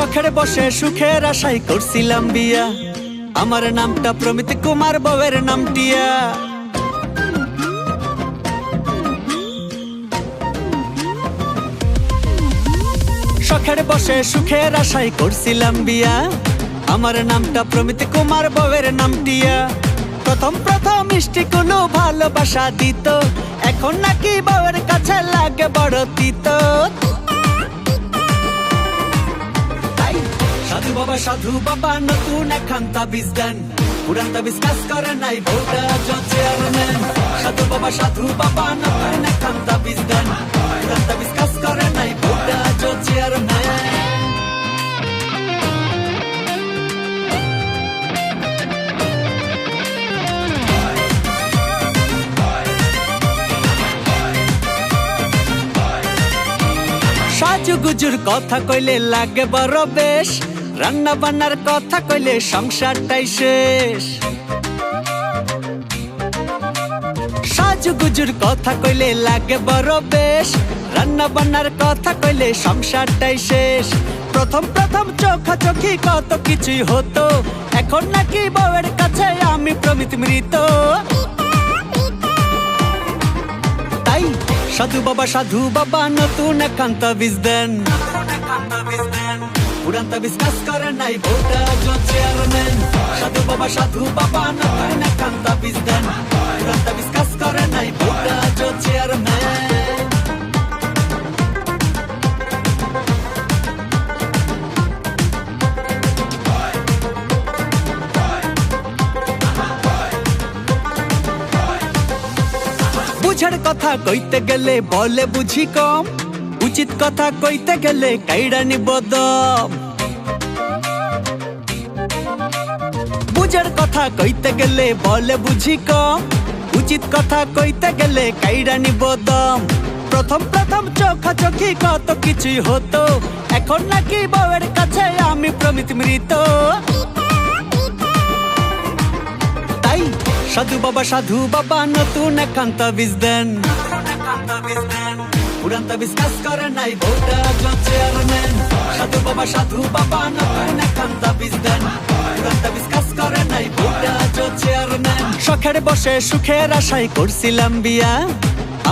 শখের বসে সুখের আশাই করছিলাম বিয়া। আমার নামটা প্রমিত কুমার বউয়ের নামটিয়া। শখের বসে সুখের আশাই করছিলাম বিয়া। আমার নামটা প্রমিত কুমার বউয়ের নামটিয়া। প্রথম প্রথম মিষ্টি কোনো ভালোবাসা দিত। এখন নাকি বউয়ের কাছে লাগে বড় তিত। সাধু বাবা সাধু বাবা, নতুন এখান তাবিজ দেন। পুরান তাবিজ কাজ করে নাই ভোটা চেয়ারম্যান। সাধু বাবা সাধু বাবা, নতুন এখান তাবিজ দেন। পুরান তাবিজ কাজ করে নাই ভোটা চেয়ারম্যান। সাজু গুজুর কথা কইলে লাগে বড় বেশ। রান্না বান্নার কথা কইলে সংসারটাই শেষ। সাজু গুজুর কথা কইলে লাগে বড় বেশ। রান্না বান্নার কথা কইলে সংসারটাই শেষ। প্রথম প্রথম চোখা চোখি কত কিছুই হতো। এখন নাকি বউয়ের কাছে আমি প্রমিত মৃত। তাই সাধু বাবা সাধু বাবা, নতুন একান্ত বীজ দেন। পুরান তাবিজ কাজ করে নাই ভোটা চেয়ারম্যান সাধু বাবা সাধু বাবা নতুন একান্ত বীজ দেন পুরান তাবিজ কাজ করে নাই ভোটা চেয়ারম্যান বুঝার কথা কইতে গেলে বলে বুঝি কম। উচিত কথা কইতে গেলে কাইড়া নিবদম বুঝার কথা কইতে গেলে বলে বুঝি কম। উচিত কথা কইতে গেলে কাইড়া নিবদম প্রথম প্রথম চোখা চোখি কত কিছুই হতো। এখন নাকি বউয়ের কাছে আমি প্রমিত মৃত। তাই সাধু বাবা সাধু বাবা, নতুন একান্ত বীজ দেন। পুরান তাবিজ করে নাই ভোটা চেয়ারম্যান সাধু বাবা সাধু বাবা, নতুন একান্ত বীজ দেন। শখের বসে সুখের আশাই করছিলাম বিয়া।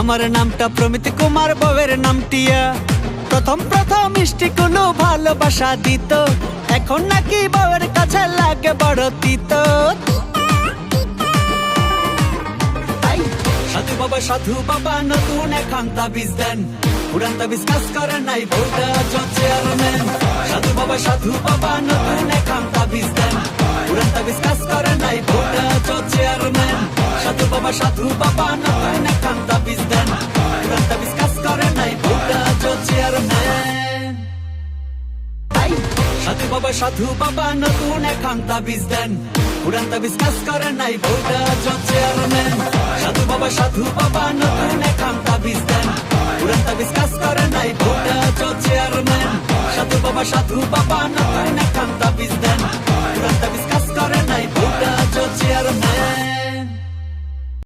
আমার নামটা প্রমিত কুমার বউয়ের নামটিয়া প্রথম প্রথম মিষ্টি কোনো ভালোবাসা দিত। এখন নাকি বউয়ের কাছে লাগে বড় তিত। সাধু বাবা সাধু বাবা, নতুন এখন তাবিজ দেন। পুরান তাবিজ কাজ করে নাই ভোটা চেয়ারম্যান। সাধু বাবা সাধু বাবা, নতুন এখন তাবিজ দেন। পুরান তাবিজ করে নাই। ভোটা চেয়ারম্যান সাধু বাবা সাধু বাবা এখন তাবিজ দেন পুরান তাবিজ কাজ করে নাই ভোটা চেয়ারম্যান সাধু বাবা সাধু বাবা নতুন এখন তাবিজ দেন পুরান তাবিজ কাজ করে নাই ভোটা চেয়ারম্যান সাধু বাবা সাধু বাবা নতুন এখন তাবিজ দেন পুরান তাবিজ কাজ করে নাই ভোটা চেয়ারম্যান সাধু বাবা সাধু বাবা নতুন এখন তাবিজ দেন tirando